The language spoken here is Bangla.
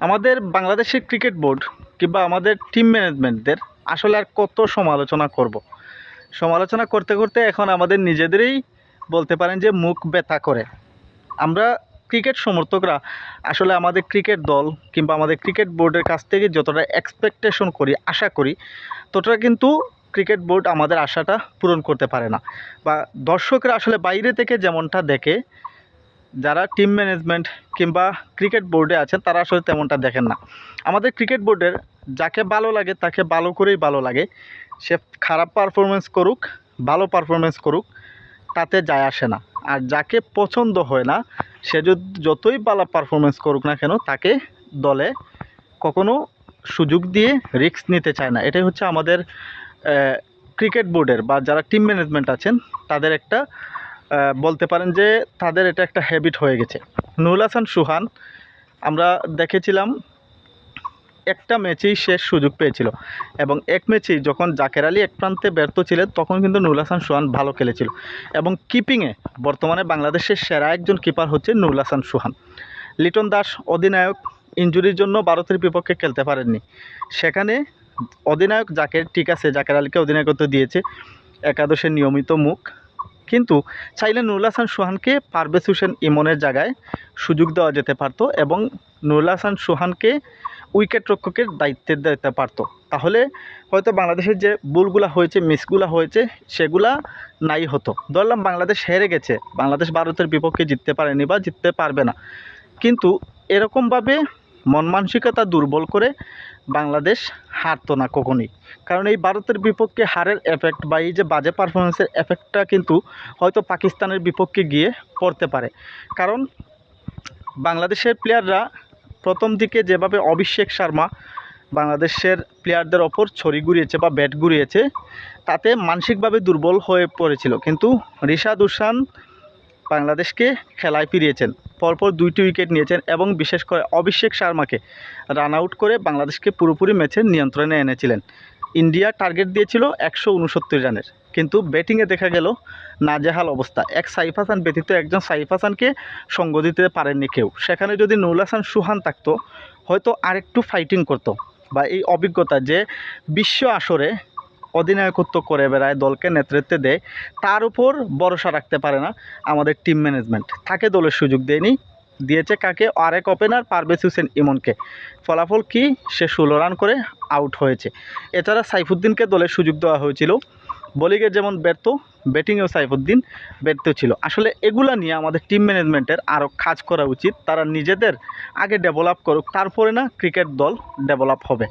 আমাদের বাংলাদেশের ক্রিকেট বোর্ড কিংবা আমাদের টিম ম্যানেজমেন্টদের আসলে আর কত সমালোচনা করব। সমালোচনা করতে করতে এখন আমাদের নিজেদেরই বলতে পারেন যে মুখ ব্যথা করে আমরা ক্রিকেট সমর্থকরা আসলে আমাদের ক্রিকেট দল কিংবা আমাদের ক্রিকেট বোর্ডের কাছ থেকে যতটা এক্সপেকটেশন করি, আশা করি, ততটা কিন্তু ক্রিকেট বোর্ড আমাদের আশাটা পূরণ করতে পারে না বা দর্শকরা আসলে বাইরে থেকে যেমনটা দেখে যারা টিম ম্যানেজমেন্ট কিংবা ক্রিকেট বোর্ডে আছেন, তারা আসলে তেমনটা দেখেন না। আমাদের ক্রিকেট বোর্ডের যাকে ভালো লাগে, তাকে ভালো করেই ভালো লাগে। সে খারাপ পারফরমেন্স করুক, ভালো পারফরমেন্স করুক, তাতে যায় আসে না। আর যাকে পছন্দ হয় না, সে যতই ভালো পারফরমেন্স করুক না কেন, তাকে দলে কখনো সুযোগ দিয়ে রিস্ক নিতে চায় না। এটাই হচ্ছে আমাদের ক্রিকেট বোর্ডের বা যারা টিম ম্যানেজমেন্ট আছেন, তাদের একটা বলতে পারেন যে তাদের এটা একটা হ্যাবিট হয়ে গেছে। নুরুল হাসান সুহান, আমরা দেখেছিলাম একটা ম্যাচেই শেষ সুযোগ পেয়েছিল এবং এক ম্যাচেই যখন জাকের আলী এক প্রান্তে ব্যর্থ ছিলেন, তখন কিন্তু নুরুল হাসান সুহান ভালো খেলেছিল এবং কিপিংয়ে বর্তমানে বাংলাদেশের সেরা একজন কিপার হচ্ছে নুরুল হাসান সুহান। লিটন দাস অধিনায়ক ইনজুরির জন্য ভারতের বিপক্ষে খেলতে পারেননি। সেখানে অধিনায়ক জাকের, ঠিক আছে, জাকের আলীকে অধিনায়কত্ব দিয়েছে, একাদশের নিয়মিত মুখ। কিন্তু চাইলে নুরুল হাসান সোহানকে পারভেজ হোসেন ইমনের জায়গায় সুযোগ দেওয়া যেতে পারতো এবং নুরুল হাসান সোহানকে উইকেট রক্ষকের দায়িত্বে দিতে পারতো। তাহলে হয়তো বাংলাদেশের যে ভুলগুলা হয়েছে, মিসগুলা হয়েছে, সেগুলা নাই হতো। ধরলাম বাংলাদেশ হেরে গেছে, বাংলাদেশ ভারতের বিপক্ষে জিততে পারেনি বা জিততে পারবে না। কিন্তু এরকমভাবে মন মানসিকতা দুর্বল করে বাংলাদেশ হারতো না কখনই। কারণ এই ভারতের বিপক্ষে হারের এফেক্ট বা এই যে বাজে পারফরমেন্সের এফেক্টটা কিন্তু হয়তো পাকিস্তানের বিপক্ষে গিয়ে পড়তে পারে। কারণ বাংলাদেশের প্লেয়াররা প্রথম দিকে যেভাবে অভিষেক শর্মা বাংলাদেশের প্লেয়ারদের ওপর ছড়ি ঘুরিয়েছে বা ব্যাট ঘুরিয়েছে, তাতে মানসিকভাবে দুর্বল হয়ে পড়েছিল। কিন্তু রিশাদ উসান বাংলাদেশকে খেলায় ফিরিয়েছেন। পরপর দুইটি উইকেট নিয়েছেন এবং বিশেষ করে অভিষেক শর্মাকে রান আউট করে বাংলাদেশকে পুরোপুরি ম্যাচের নিয়ন্ত্রণে এনেছিলেন। ইন্ডিয়া টার্গেট দিয়েছিল একশো উনসত্তর রানের। কিন্তু ব্যাটিংয়ে দেখা গেল নাজেহাল অবস্থা। এক সাইফ হাসান ব্যতীত একজন সাইফ হাসানকে সঙ্গ দিতে পারেননি কেউ। সেখানে যদি নুরুল হাসান সুহান থাকতো, হয়তো আরেকটু ফাইটিং করতো। বা এই অভিজ্ঞতা যে বিশ্ব আসরে অধিনায়কত্ব করে বেড়ায়, দলকে নেতৃত্ব দেয়, তার উপর ভরসা রাখতে পারে না আমাদের টিম ম্যানেজমেন্ট তাকে দলের সুযোগ দেয়নি, দিয়েছে কাকে? আরেক ওপেনার পারভেজ হোসেন ইমনকে। ফলাফল কি? সে ষোলো রান করে আউট হয়েছে। এছাড়া সাইফুদ্দিনকে দলের সুযোগ দেওয়া হয়েছিল। বোলিংয়ে যেমন ব্যর্থ ব্যাটিংয়েও সাইফুদ্দিন ব্যর্থ ছিল। আসলে এগুলা নিয়ে আমাদের টিম ম্যানেজমেন্টের আরও কাজ করা উচিত। তারা নিজেদের আগে ডেভেলপ করুক, তারপরে না ক্রিকেট দল ডেভেলপ হবে।